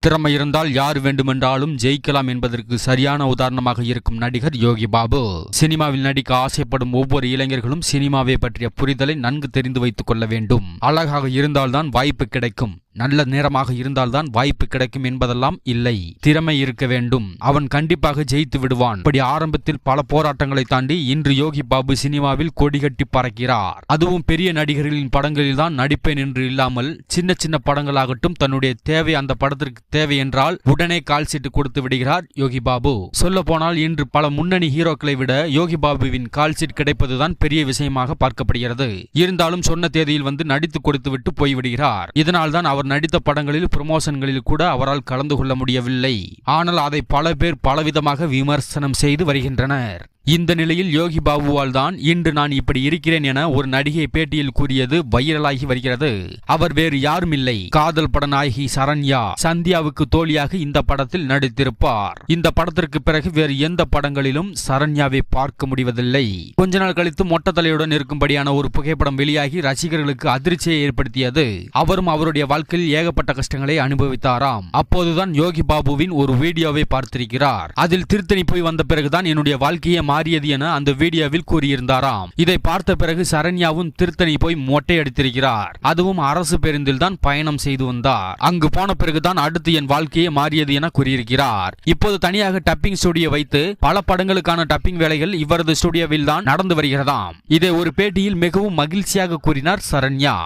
திறமை இருந்தால் யார் வேண்டுமென்றாலும் ஜெயிக்கலாம் என்பதற்கு சரியான உதாரணமாக இருக்கும் நடிகர் யோகி பாபு. சினிமாவில் நடிக்க ஆசைப்படும் ஒவ்வொரு இளைஞர்களும் சினிமாவை பற்றிய புரிதலை நன்கு தெரிந்து வைத்துக் கொள்ள வேண்டும். அழகாக இருந்தால்தான் வாய்ப்பு கிடைக்கும். நல்ல நேரமாக இருந்தால்தான் வாய்ப்பு கிடைக்கும் என்பதெல்லாம் இல்லை. திறமை இருக்க வேண்டும். அவன் கண்டிப்பாக ஜெயித்து விடுவான். இப்படி ஆரம்பத்தில் பல போராட்டங்களை தாண்டி இன்று யோகி பாபு சினிமாவில் கொடிகட்டி பறக்கிறார். அதுவும் பெரிய நடிகர்களின் படங்களில் தான் நடிப்பேன் என்று இல்லாமல் சின்ன சின்ன படங்களாகட்டும் தன்னுடைய தேவை அந்த படத்திற்கு தேவை என்றால் உடனே கால் சீட்டு கொடுத்து விடுகிறார் யோகி பாபு. சொல்ல போனால் இன்று பல முன்னணி ஹீரோக்களை விட யோகி பாபுவின் கால் சீட் கிடைப்பதுதான் பெரிய விஷயமாக பார்க்கப்படுகிறது. இருந்தாலும் சொன்ன தேதியில் வந்து நடித்து கொடுத்து விட்டு போய்விடுகிறார். இதனால் தான் அவர் நடித்த படங்களில் ப்ரமோஷன்களில் கூட அவரால் கலந்து கொள்ள முடியவில்லை. ஆனால் அதை பல பேர் பலவிதமாக விமர்சனம் செய்து வருகின்றனர். இந்த நிலையில் யோகி பாபுவால் தான் இன்று நான் இப்படி இருக்கிறேன் என ஒரு நடிகை பேட்டியில் கூறியது வைரலாகி வருகிறது. அவர் வேறு யாரும் இல்லை காதல் பட நாயகி சரண்யா சந்தியாவுக்கு தோழியாக இந்த படத்தில் நடித்திருப்பார். இந்த படத்திற்கு பிறகு வேறு எந்த படங்களிலும் சரண்யாவை பார்க்க முடிவதில்லை. கொஞ்ச நாள் கழித்து மொட்டத்தலையுடன் இருக்கும்படியான ஒரு புகைப்படம் வெளியாகி ரசிகர்களுக்கு அதிர்ச்சியை ஏற்படுத்தியது. அவரும் அவருடைய வாழ்க்கையில் ஏகப்பட்ட கஷ்டங்களை அனுபவித்தாராம். அப்போதுதான் யோகி பாபுவின் ஒரு வீடியோவை பார்த்திருக்கிறார். அதில் திருத்தணி போய் வந்த பிறகுதான் என்னுடைய வாழ்க்கையை மாறியது என அந்த வீடியோவில் கூறியிருந்தாராம். இதை பார்த்த பிறகு சரண்யாவும் திருத்தணி போய் மொட்டை அடித்திருக்கிறார். அதுவும் அரசு பேருந்தில் தான் பயணம் செய்து வந்தார். அங்கு போன பிறகுதான் அடுத்து என் வாழ்க்கையே மாறியது என கூறியிருக்கிறார். இப்போது தனியாக டப்பிங் ஸ்டுடியோ வைத்து பல படங்களுக்கான டப்பிங் வேலைகள் இவரது ஸ்டுடியோவில் தான் நடந்து வருகிறதாம். இதை ஒரு பேட்டியில் மிகவும் மகிழ்ச்சியாக கூறினார் சரண்யா.